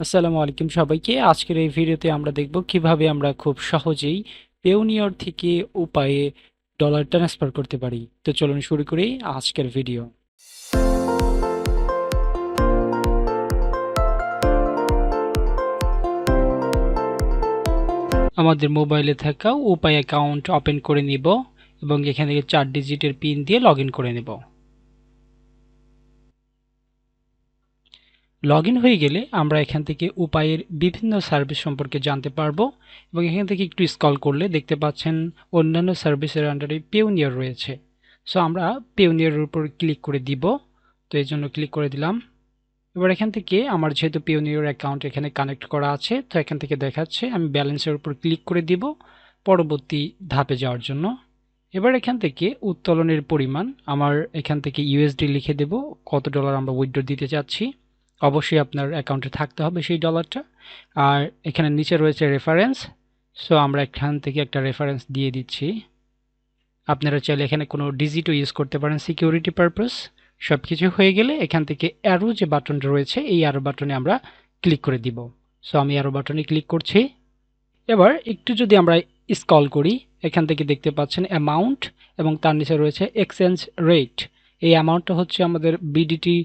আসসালামু আলাইকুম সবাইকে। আজকের এই ভিডিওতে আমরা দেখব কীভাবে আমরা খুব সহজেই পেওনিয়র থেকে উপায়ে ডলার ট্রান্সফার করতে পারি। তো চলুন শুরু করি আজকের ভিডিও। আমাদের মোবাইলে থাকা উপায় অ্যাকাউন্ট ওপেন করে নিব এবং এখান থেকে চার ডিজিটের পিন দিয়ে লগ করে নেব। লগ হয়ে গেলে আমরা এখান থেকে উপায়ের বিভিন্ন সার্ভিস সম্পর্কে জানতে পারব এবং এখান থেকে একটু স্কল করলে দেখতে পাচ্ছেন অন্যান্য সার্ভিসের আন্ডারে পেউনিয়ার রয়েছে। সো আমরা পেউনিয়ারের উপর ক্লিক করে দিব। তো এই জন্য ক্লিক করে দিলাম। এবার এখান থেকে আমার যেহেতু পেউনিয়ার অ্যাকাউন্ট এখানে কানেক্ট করা আছে, তো এখান থেকে দেখাচ্ছে আমি ব্যালেন্সের উপর ক্লিক করে দিব পরবর্তী ধাপে যাওয়ার জন্য। এবার এখান থেকে উত্তোলনের পরিমাণ, আমার এখান থেকে ইউএসডি লিখে দেব, কত ডলার আমরা উইথড্র দিতে চাচ্ছি। অবশ্যই আপনার অ্যাকাউন্টে থাকতে হবে সেই ডলারটা আর এখানে নিচে রয়েছে রেফারেন্স সো আমরা এখান থেকে একটা রেফারেন্স দিয়ে দিচ্ছি। আপনারা চাইলে এখানে কোনো ডিজিটও ইউজ করতে পারেন সিকিউরিটি পারপাস সব কিছু হয়ে গেলে এখান থেকে অ্যারো যে বাটনটা রয়েছে, এই অ্যারো বাটনে আমরা ক্লিক করে দিব। সো আমি অ্যারো বাটনে ক্লিক করছি। এবার একটু যদি আমরা স্কল করি, এখান থেকে দেখতে পাচ্ছেন অ্যামাউন্ট এবং তার নিচে রয়েছে এক্সচেঞ্জ রেট এই অ্যামাউন্টটা হচ্ছে আমাদের বিডিটি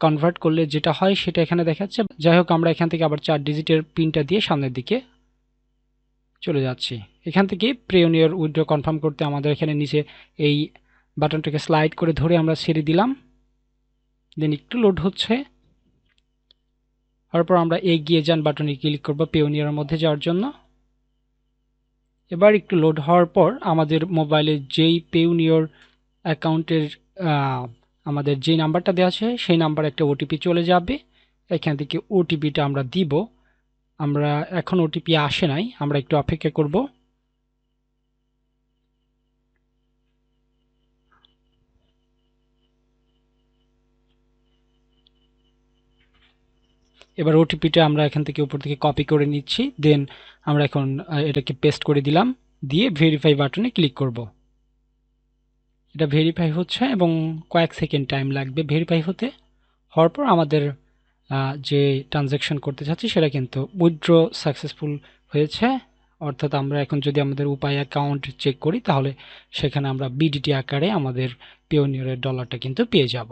কনভার্ট করলে যেটা হয় সেটা এখানে দেখাচ্ছে। যাই হোক, আমরা এখান থেকে আবার চার ডিজিটের পিনটা দিয়ে সামনের দিকে চলে যাচ্ছি। এখান থেকে প্রেয়নিয়র উইড্রো কনফার্ম করতে আমাদের এখানে নিচে এই বাটনটাকে স্লাইড করে ধরে আমরা ছেড়ে দিলাম। দেন একটু লোড হচ্ছে। তারপর আমরা এগিয়ে যান বাটনে ক্লিক করব পেওনিয়ারের মধ্যে যাওয়ার জন্য। এবার একটু লোড হওয়ার পর আমাদের মোবাইলে যেই পেউনিয়র অ্যাকাউন্টের আমাদের যে নাম্বারটা দেওয়া আছে, সেই নাম্বার একটা ওটিপি চলে যাবে। এখান থেকে ওটিপিটা আমরা দিব। আমরা এখন ওটিপি আসে নাই, আমরা একটু অপেক্ষা করব। এবার ওটিপিটা আমরা এখান থেকে উপর থেকে কপি করে নিচ্ছি দেন আমরা এখন এটাকে পেস্ট করে দিলাম, দিয়ে ভেরিফাই বাটনে ক্লিক করব। এটা ভেরিফাই হচ্ছে এবং কয়েক সেকেন্ড টাইম লাগবে ভেরিফাই হতে। হওয়ার পর আমাদের যে ট্রানজ্যাকশন করতে চাচ্ছি সেটা কিন্তু উইথড্র সাকসেসফুল হয়েছে। অর্থাৎ আমরা এখন যদি আমাদের উপায় অ্যাকাউন্ট চেক করি, তাহলে সেখানে আমরা বিডিটি আকারে আমাদের পিওনিয়রের ডলারটা কিন্তু পেয়ে যাব।